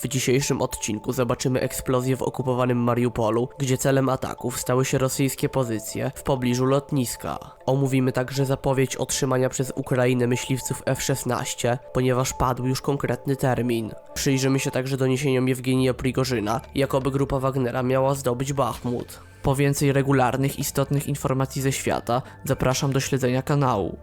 W dzisiejszym odcinku zobaczymy eksplozję w okupowanym Mariupolu, gdzie celem ataków stały się rosyjskie pozycje w pobliżu lotniska. Omówimy także zapowiedź otrzymania przez Ukrainę myśliwców F-16, ponieważ padł już konkretny termin. Przyjrzymy się także doniesieniom Jewgenija Prigorzyna, jakoby grupa Wagnera miała zdobyć Bachmut. Po więcej regularnych, istotnych informacji ze świata, zapraszam do śledzenia kanału.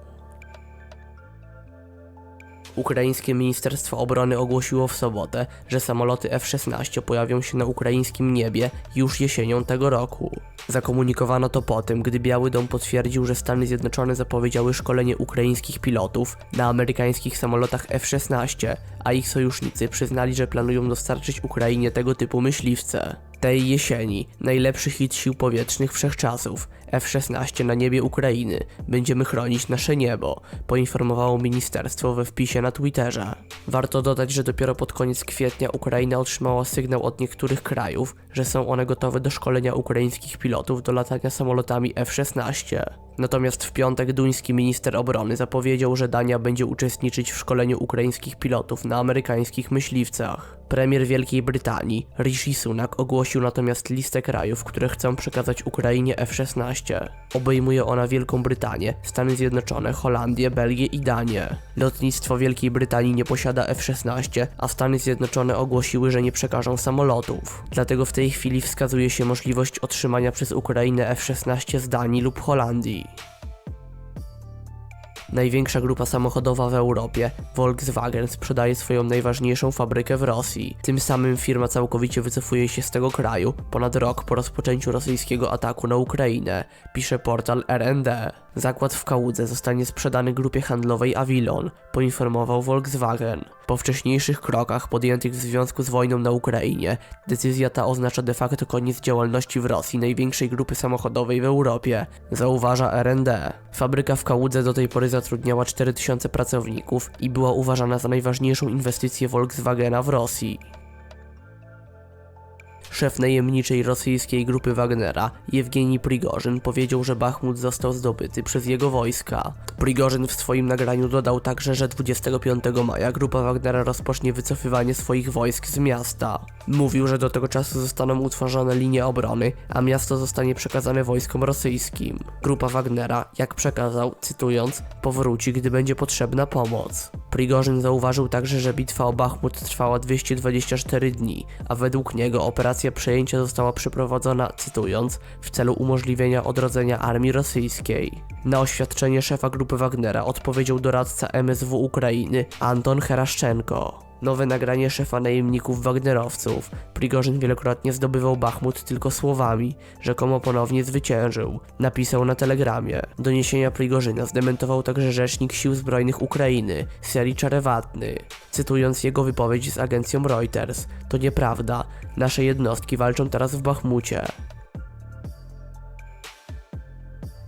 Ukraińskie Ministerstwo Obrony ogłosiło w sobotę, że samoloty F-16 pojawią się na ukraińskim niebie już jesienią tego roku. Zakomunikowano to po tym, gdy Biały Dom potwierdził, że Stany Zjednoczone zapowiedziały szkolenie ukraińskich pilotów na amerykańskich samolotach F-16, a ich sojusznicy przyznali, że planują dostarczyć Ukrainie tego typu myśliwce. Tej jesieni najlepszy hit sił powietrznych wszechczasów F-16 na niebie Ukrainy będziemy chronić nasze niebo, poinformowało ministerstwo we wpisie na Twitterze. Warto dodać, że dopiero pod koniec kwietnia Ukraina otrzymała sygnał od niektórych krajów, że są one gotowe do szkolenia ukraińskich pilotów do latania samolotami F-16. Natomiast w piątek duński minister obrony zapowiedział, że Dania będzie uczestniczyć w szkoleniu ukraińskich pilotów na amerykańskich myśliwcach. Premier Wielkiej Brytanii, Rishi Sunak, ogłosił natomiast listę krajów, które chcą przekazać Ukrainie F-16. Obejmuje ona Wielką Brytanię, Stany Zjednoczone, Holandię, Belgię i Danię. Lotnictwo Wielkiej Brytanii nie posiada F-16, a Stany Zjednoczone ogłosiły, że nie przekażą samolotów. Dlatego w tej chwili wskazuje się możliwość otrzymania przez Ukrainę F-16 z Danii lub Holandii. Największa grupa samochodowa w Europie, Volkswagen, sprzedaje swoją najważniejszą fabrykę w Rosji. Tym samym firma całkowicie wycofuje się z tego kraju ponad rok po rozpoczęciu rosyjskiego ataku na Ukrainę, pisze portal RND. Zakład w Kałudze zostanie sprzedany grupie handlowej Avilon, poinformował Volkswagen. Po wcześniejszych krokach podjętych w związku z wojną na Ukrainie, decyzja ta oznacza de facto koniec działalności w Rosji największej grupy samochodowej w Europie, zauważa RND. Fabryka w Kałudze do tej pory zatrudniała 4000 pracowników i była uważana za najważniejszą inwestycję Volkswagena w Rosji. Szef najemniczej rosyjskiej grupy Wagnera, Jewgenij Prigorzyn, powiedział, że Bachmut został zdobyty przez jego wojska. Prigorzyn w swoim nagraniu dodał także, że 25 maja grupa Wagnera rozpocznie wycofywanie swoich wojsk z miasta. Mówił, że do tego czasu zostaną utworzone linie obrony, a miasto zostanie przekazane wojskom rosyjskim. Grupa Wagnera, jak przekazał, cytując, powróci, gdy będzie potrzebna pomoc. Prigorzyn zauważył także, że bitwa o Bachmut trwała 224 dni, a według niego operacja przejęcia została przeprowadzona, cytując, w celu umożliwienia odrodzenia armii rosyjskiej. Na oświadczenie szefa grupy Wagnera odpowiedział doradca MSW Ukrainy Anton Heraszczenko. Nowe nagranie szefa najemników Wagnerowców. Prigorzyn wielokrotnie zdobywał Bachmut tylko słowami, rzekomo ponownie zwyciężył. Napisał na telegramie. Doniesienia Prigorzyna zdementował także rzecznik sił zbrojnych Ukrainy, Seri Czarewatny. Cytując jego wypowiedź z agencją Reuters, to nieprawda, nasze jednostki walczą teraz w Bachmucie.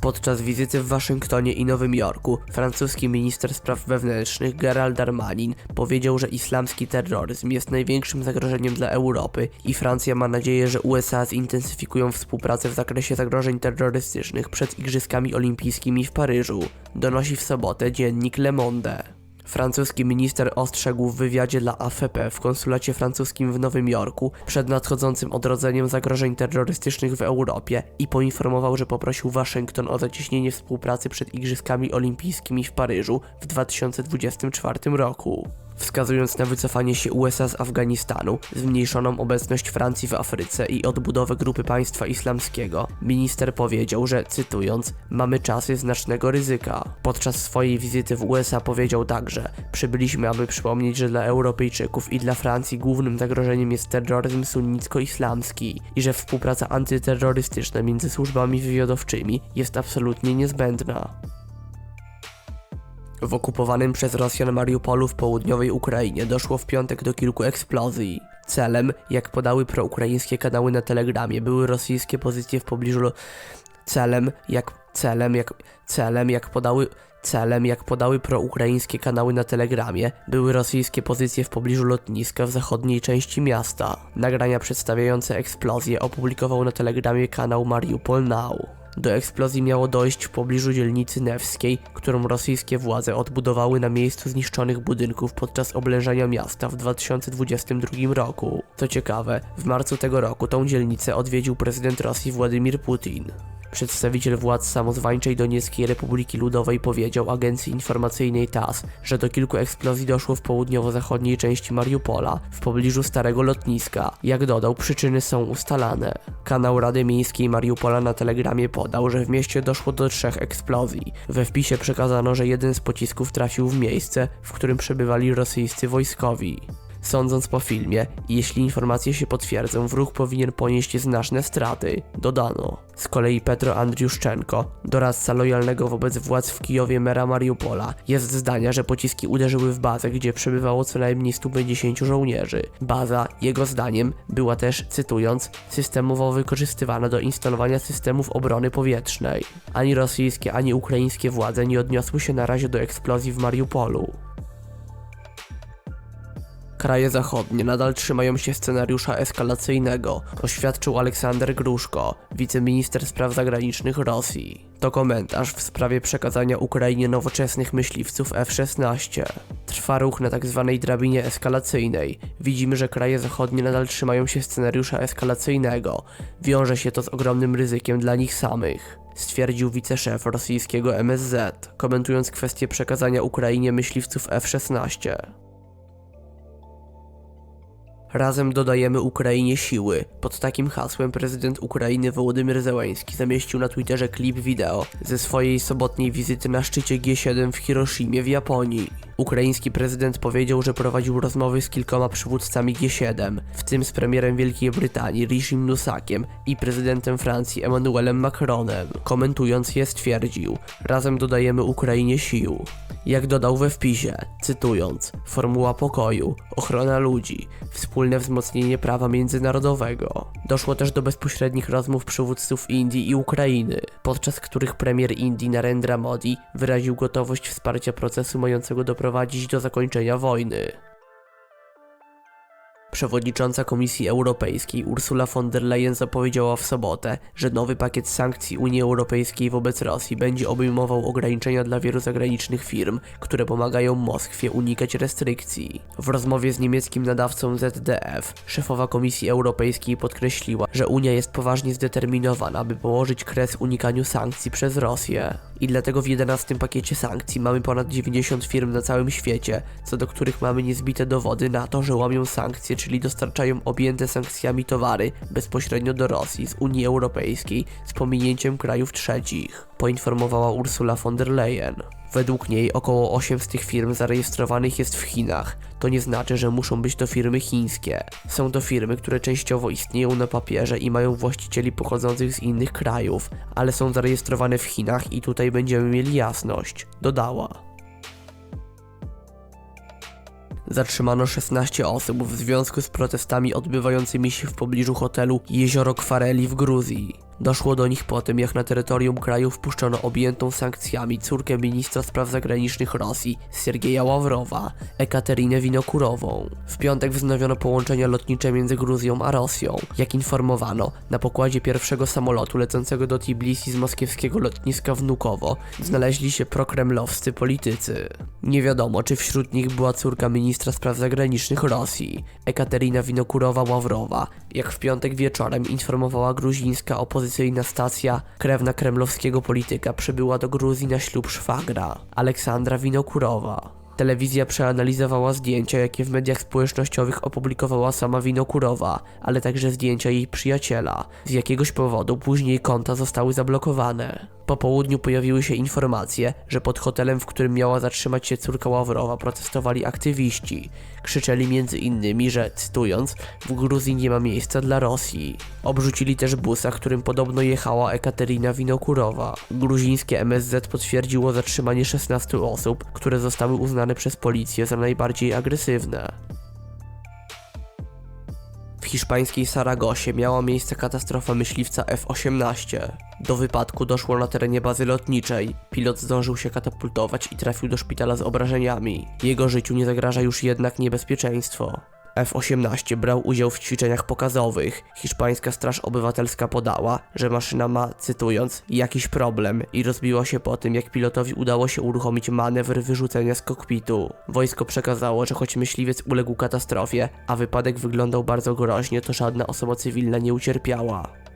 Podczas wizyty w Waszyngtonie i Nowym Jorku francuski minister spraw wewnętrznych Gerald Darmanin powiedział, że islamski terroryzm jest największym zagrożeniem dla Europy i Francja ma nadzieję, że USA zintensyfikują współpracę w zakresie zagrożeń terrorystycznych przed Igrzyskami Olimpijskimi w Paryżu, donosi w sobotę dziennik Le Monde. Francuski minister ostrzegł w wywiadzie dla AFP w konsulacie francuskim w Nowym Jorku przed nadchodzącym odrodzeniem zagrożeń terrorystycznych w Europie i poinformował, że poprosił Waszyngton o zacieśnienie współpracy przed Igrzyskami Olimpijskimi w Paryżu w 2024 roku. Wskazując na wycofanie się USA z Afganistanu, zmniejszoną obecność Francji w Afryce i odbudowę grupy państwa islamskiego, minister powiedział, że, cytując, mamy czasy znacznego ryzyka. Podczas swojej wizyty w USA powiedział także, przybyliśmy, aby przypomnieć, że dla Europejczyków i dla Francji głównym zagrożeniem jest terroryzm sunnicko-islamski i że współpraca antyterrorystyczna między służbami wywiadowczymi jest absolutnie niezbędna. W okupowanym przez Rosjan Mariupolu w południowej Ukrainie doszło w piątek do kilku eksplozji. Celem, jak podały proukraińskie kanały na Telegramie, były rosyjskie pozycje w pobliżu... Celem, jak... Celem, jak... Celem, jak podały... Celem, jak podały proukraińskie kanały na Telegramie, były rosyjskie pozycje w pobliżu lotniska w zachodniej części miasta. Nagrania przedstawiające eksplozję opublikował na Telegramie kanał Mariupol Now. Do eksplozji miało dojść w pobliżu dzielnicy Newskiej, którą rosyjskie władze odbudowały na miejscu zniszczonych budynków podczas oblężenia miasta w 2022 roku. Co ciekawe, w marcu tego roku tą dzielnicę odwiedził prezydent Rosji Władimir Putin. Przedstawiciel władz samozwańczej Donieckiej Republiki Ludowej powiedział agencji informacyjnej TASS, że do kilku eksplozji doszło w południowo-zachodniej części Mariupola, w pobliżu starego lotniska. Jak dodał, przyczyny są ustalane. Kanał Rady Miejskiej Mariupola na telegramie podał, że w mieście doszło do trzech eksplozji. We wpisie przekazano, że jeden z pocisków trafił w miejsce, w którym przebywali rosyjscy wojskowi. Sądząc po filmie, jeśli informacje się potwierdzą, wróg powinien ponieść znaczne straty, dodano. Z kolei Petro Andriuszczenko, doradca lojalnego wobec władz w Kijowie mera Mariupola, jest zdania, że pociski uderzyły w bazę, gdzie przebywało co najmniej 150 żołnierzy. Baza, jego zdaniem, była też, cytując, systemowo wykorzystywana do instalowania systemów obrony powietrznej. Ani rosyjskie, ani ukraińskie władze nie odniosły się na razie do eksplozji w Mariupolu. Kraje zachodnie nadal trzymają się scenariusza eskalacyjnego, oświadczył Aleksander Gruszko, wiceminister spraw zagranicznych Rosji. To komentarz w sprawie przekazania Ukrainie nowoczesnych myśliwców F-16. Trwa ruch na tzw. drabinie eskalacyjnej. Widzimy, że kraje zachodnie nadal trzymają się scenariusza eskalacyjnego. Wiąże się to z ogromnym ryzykiem dla nich samych stwierdził wiceszef rosyjskiego MSZ, komentując kwestię przekazania Ukrainie myśliwców F-16. Razem dodajemy Ukrainie siły. Pod takim hasłem prezydent Ukrainy Wołodymyr Zełański zamieścił na Twitterze klip wideo ze swojej sobotniej wizyty na szczycie G7 w Hiroshimie w Japonii. Ukraiński prezydent powiedział, że prowadził rozmowy z kilkoma przywódcami G7, w tym z premierem Wielkiej Brytanii Rishim Nusakiem i prezydentem Francji Emmanuelem Macronem. Komentując je stwierdził, razem dodajemy Ukrainie sił. Jak dodał we wpisie, cytując, formuła pokoju, ochrona ludzi, wspólne wzmocnienie prawa międzynarodowego. Doszło też do bezpośrednich rozmów przywódców Indii i Ukrainy, podczas których premier Indii Narendra Modi wyraził gotowość wsparcia procesu mającego doprowadzić do zakończenia wojny. Przewodnicząca Komisji Europejskiej Ursula von der Leyen zapowiedziała w sobotę, że nowy pakiet sankcji Unii Europejskiej wobec Rosji będzie obejmował ograniczenia dla wielu zagranicznych firm, które pomagają Moskwie unikać restrykcji. W rozmowie z niemieckim nadawcą ZDF szefowa Komisji Europejskiej podkreśliła, że Unia jest poważnie zdeterminowana, by położyć kres unikaniu sankcji przez Rosję. I dlatego w 11 pakiecie sankcji mamy ponad 90 firm na całym świecie, co do których mamy niezbite dowody na to, że łamią sankcje, czyli dostarczają objęte sankcjami towary bezpośrednio do Rosji z Unii Europejskiej z pominięciem krajów trzecich, poinformowała Ursula von der Leyen. Według niej około 8 z tych firm zarejestrowanych jest w Chinach. To nie znaczy, że muszą być to firmy chińskie. Są to firmy, które częściowo istnieją na papierze i mają właścicieli pochodzących z innych krajów, ale są zarejestrowane w Chinach i tutaj będziemy mieli jasność, dodała. Zatrzymano 16 osób w związku z protestami odbywającymi się w pobliżu hotelu Jezioro Kwareli w Gruzji. Doszło do nich po tym, jak na terytorium kraju wpuszczono objętą sankcjami córkę ministra spraw zagranicznych Rosji, Siergieja Ławrowa, Ekaterinę Winokurową. W piątek wznowiono połączenia lotnicze między Gruzją a Rosją. Jak informowano, na pokładzie pierwszego samolotu lecącego do Tbilisi z moskiewskiego lotniska Wnukowo znaleźli się prokremlowscy politycy. Nie wiadomo, czy wśród nich była córka ministra spraw zagranicznych Rosji, Ekaterina Winokurowa-Ławrowa. Jak w piątek wieczorem informowała gruzińska opozycyjna stacja, krewna kremlowskiego polityka przybyła do Gruzji na ślub szwagra, Aleksandra Winokurowa. Telewizja przeanalizowała zdjęcia, jakie w mediach społecznościowych opublikowała sama Winokurowa, ale także zdjęcia jej przyjaciela. Z jakiegoś powodu później konta zostały zablokowane. Po południu pojawiły się informacje, że pod hotelem, w którym miała zatrzymać się córka Ławrowa, protestowali aktywiści. Krzyczeli między innymi, że, cytując, w Gruzji nie ma miejsca dla Rosji. Obrzucili też busa, którym podobno jechała Ekaterina Winokurowa. Gruzińskie MSZ potwierdziło zatrzymanie 16 osób, które zostały uznane przez policję za najbardziej agresywne. W hiszpańskiej Saragosie miała miejsce katastrofa myśliwca F-18. Do wypadku doszło na terenie bazy lotniczej. Pilot zdążył się katapultować i trafił do szpitala z obrażeniami. Jego życiu nie zagraża już jednak niebezpieczeństwo. F-18 brał udział w ćwiczeniach pokazowych. Hiszpańska Straż Obywatelska podała, że maszyna ma, cytując, jakiś problem i rozbiła się po tym, jak pilotowi udało się uruchomić manewr wyrzucenia z kokpitu. Wojsko przekazało, że choć myśliwiec uległ katastrofie, a wypadek wyglądał bardzo groźnie, to żadna osoba cywilna nie ucierpiała.